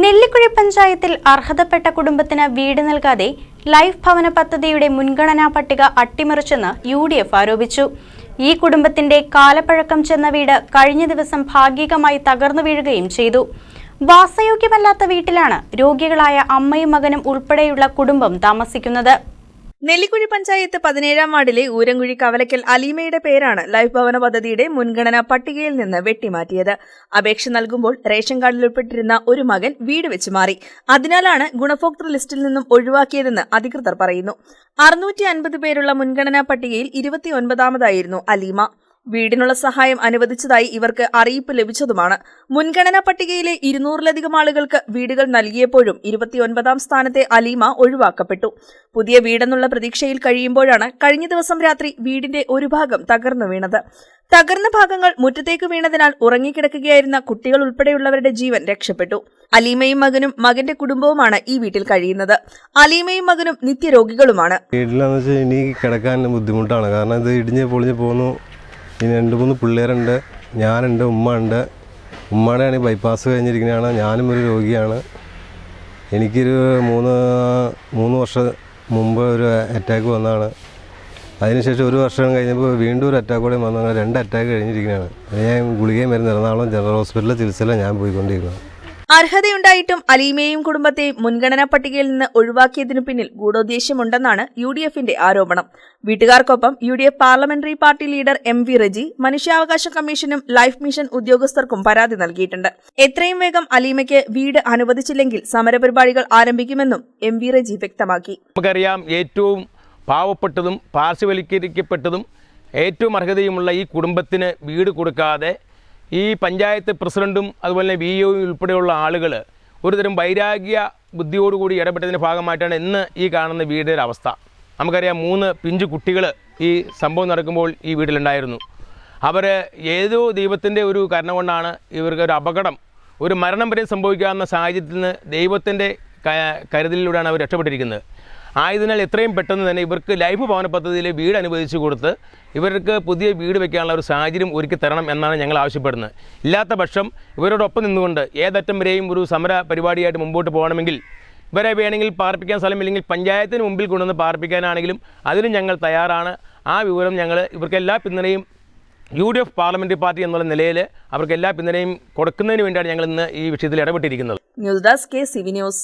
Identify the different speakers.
Speaker 1: നെല്ലിക്കുഴി പഞ്ചായത്തിൽ അർഹതപ്പെട്ട കുടുംബത്തിന് വീട് നൽകാതെ ലൈഫ് ഭവന പദ്ധതിയുടെ മുൻഗണനാ പട്ടിക അട്ടിമറിച്ചെന്ന് യു ഡി എഫ് ആരോപിച്ചു. ഈ കുടുംബത്തിന്റെ കാലപ്പഴക്കം ചെന്ന വീട് കഴിഞ്ഞ ദിവസം ഭാഗികമായി തകർന്നു വീഴുകയും ചെയ്തു. വാസയോഗ്യമല്ലാത്ത വീട്ടിലാണ് രോഗികളായ അമ്മയും മകനും ഉൾപ്പെടെയുള്ള കുടുംബം താമസിക്കുന്നത്.
Speaker 2: നെല്ലിക്കുഴി പഞ്ചായത്ത് പതിനേഴാം വാർഡിലെ ഊരങ്കുഴി കവലക്കൽ അലീമയുടെ പേരാണ് ലൈഫ് ഭവന പദ്ധതിയുടെ മുൻഗണനാ പട്ടികയിൽ നിന്ന് വെട്ടിമാറ്റിയത്. അപേക്ഷ നൽകുമ്പോൾ റേഷൻ കാർഡിൽ ഉൾപ്പെട്ടിരുന്ന ഒരു മകൻ വീട് വെച്ച് മാറി. അതിനാലാണ് ഗുണഭോക്തൃ ലിസ്റ്റിൽ നിന്നും ഒഴിവാക്കിയതെന്ന് അധികൃതർ പറയുന്നു. അറുന്നൂറ്റി അൻപത് പേരുള്ള മുൻഗണനാ പട്ടികയിൽ ഇരുപത്തിയൊൻപതാമതായിരുന്നു അലീമ. വീടിനുള്ള സഹായം അനുവദിച്ചതായി ഇവർക്ക് അറിയിപ്പ് ലഭിച്ചതുമാണ്. മുൻഗണനാ പട്ടികയിലെ ഇരുന്നൂറിലധികം ആളുകൾക്ക് വീടുകൾ നൽകിയപ്പോഴും ഇരുപത്തിയൊൻപതാം സ്ഥാനത്തെ അലീമ ഒഴിവാക്കപ്പെട്ടു. പുതിയ വീടെന്നുള്ള പ്രതീക്ഷയിൽ കഴിയുമ്പോഴാണ് കഴിഞ്ഞ ദിവസം രാത്രി വീടിന്റെ ഒരു ഭാഗം തകർന്നു വീണത്. തകർന്ന ഭാഗങ്ങൾ മുറ്റത്തേക്ക് വീണതിനാൽ ഉറങ്ങിക്കിടക്കുകയായിരുന്ന കുട്ടികൾ ഉൾപ്പെടെയുള്ളവരുടെ ജീവൻ രക്ഷപ്പെട്ടു. അലീമയും മകനും മകന്റെ കുടുംബവുമാണ് ഈ വീട്ടിൽ കഴിയുന്നത്. അലീമയും മകനും നിത്യരോഗികളുമാണ്.
Speaker 3: വീട്ടിലെന്ന് വെച്ചാൽ ഇനി കിടക്കാൻ ബുദ്ധിമുട്ടാണ്. കാരണം ഇത് ഇടിഞ്ഞ് പൊളിഞ്ഞ് പോകുന്നു. ഇനി രണ്ട് മൂന്ന് പിള്ളേരുണ്ട്. ഞാനുണ്ട് ഉമ്മ ഉണ്ട് ഉമ്മയുടെ ആണെങ്കിൽ ബൈപ്പാസ് കഴിഞ്ഞിരിക്കുന്നതാണ് ഞാനും ഒരു രോഗിയാണ്. എനിക്കൊരു മൂന്ന് മൂന്ന് വർഷം മുമ്പ് ഒരു അറ്റാക്ക് വന്നതാണ്. അതിനുശേഷം ഒരു വർഷം കഴിഞ്ഞപ്പോൾ വീണ്ടും ഒരു അറ്റാക്ക് കൂടെ വന്നു രണ്ട് അറ്റാക്ക് കഴിഞ്ഞിരിക്കുന്നതാണ് അത് ഞാൻ ഗുളികയും മരുന്ന് എറണാകുളം ജനറൽ ഹോസ്പിറ്റലിലെ ചികിത്സയിലാണ് ഞാൻ പോയിക്കൊണ്ടിരിക്കുന്നത്.
Speaker 2: അർഹതയുണ്ടായിട്ടും അലീമയെയും കുടുംബത്തെയും മുൻഗണനാ പട്ടികയിൽ നിന്ന് ഒഴിവാക്കിയതിനു പിന്നിൽ ഗൂഢോദ്ദേശ്യമുണ്ടെന്നാണ് യു ഡി എഫിന്റെ ആരോപണം. വീട്ടുകാർക്കൊപ്പം U D F parliamentary party leader M V Reji മനുഷ്യാവകാശ കമ്മീഷനും ലൈഫ് മിഷൻ ഉദ്യോഗസ്ഥർക്കും പരാതി നൽകിയിട്ടുണ്ട്. എത്രയും വേഗം അലീമയ്ക്ക് വീട് അനുവദിച്ചില്ലെങ്കിൽ സമരപരിപാടികൾ ആരംഭിക്കുമെന്നും എം വി റജി വ്യക്തമാക്കി.
Speaker 4: നമുക്കറിയാം ഏറ്റവും പാവപ്പെട്ടതും പാർശ്വവൽക്കരിക്കപ്പെട്ടതും ഏറ്റവും അർഹതയുമുള്ള ഈ കുടുംബത്തിന് വീട് കൊടുക്കാതെ ഈ പഞ്ചായത്ത് പ്രസിഡന്റും അതുപോലെ വി ഒ ഉൾപ്പെടെയുള്ള ആളുകൾ ഒരുതരം വൈരാഗ്യ ബുദ്ധിയോടുകൂടി ഇടപെട്ടതിന്റെ ഭാഗമായിട്ടാണ് ഇന്ന് ഈ കാണുന്ന വീടിന്റെ അവസ്ഥ. നമുക്കറിയാം മൂന്ന് പിഞ്ചു കുട്ടികൾ ഈ സംഭവം നടക്കുമ്പോൾ ഈ വീട്ടിലുണ്ടായിരുന്നു. അവർ ഏതോ ദൈവത്തിന്റെ ഒരു കാരണം കൊണ്ടാണ് ഇവർക്ക് ഒരു അപകടം ഒരു മരണം വരെ സംഭവിക്കാവുന്ന സാഹചര്യത്തിൽ നിന്ന് ദൈവത്തിന്റെ കരുതലിലൂടെയാണ് അവർ രക്ഷപ്പെട്ടിരിക്കുന്നത്. ആയതിനാൽ എത്രയും പെട്ടെന്ന് തന്നെ ഇവർക്ക് ലൈഫ് ഭവന പദ്ധതിയിൽ വീട് അനുവദിച്ചു കൊടുത്ത് ഇവർക്ക് പുതിയ വീട് വെക്കാനുള്ള ഒരു സാഹചര്യം ഒരുക്കി തരണം എന്നാണ് ഞങ്ങൾ ആവശ്യപ്പെടുന്നത്. ഇല്ലാത്ത പക്ഷം ഇവരോടൊപ്പം നിന്നുകൊണ്ട് ഏതറ്റം വരെയും ഒരു സമര പരിപാടിയായിട്ട് മുമ്പോട്ട് പോകണമെങ്കിൽ ഇവരെ വേണമെങ്കിൽ പാർപ്പിക്കാൻ സ്ഥലമില്ലെങ്കിൽ പഞ്ചായത്തിന് മുമ്പിൽ കൊണ്ടുവന്ന് പാർപ്പിക്കാനാണെങ്കിലും അതിനും ഞങ്ങൾ തയ്യാറാണ്. ആ വിവരം ഞങ്ങൾ ഇവർക്ക് എല്ലാ പിന്തുണയും U D F parliamentary party എന്നുള്ള നിലയിൽ അവർക്ക് എല്ലാ പിന്തുണയും കൊടുക്കുന്നതിന് വേണ്ടിയാണ് ഞങ്ങൾ ഇന്ന് ഈ വിഷയത്തിൽ ഇടപെട്ടിരിക്കുന്നത്.
Speaker 2: News desk K news.